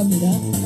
감사합니다.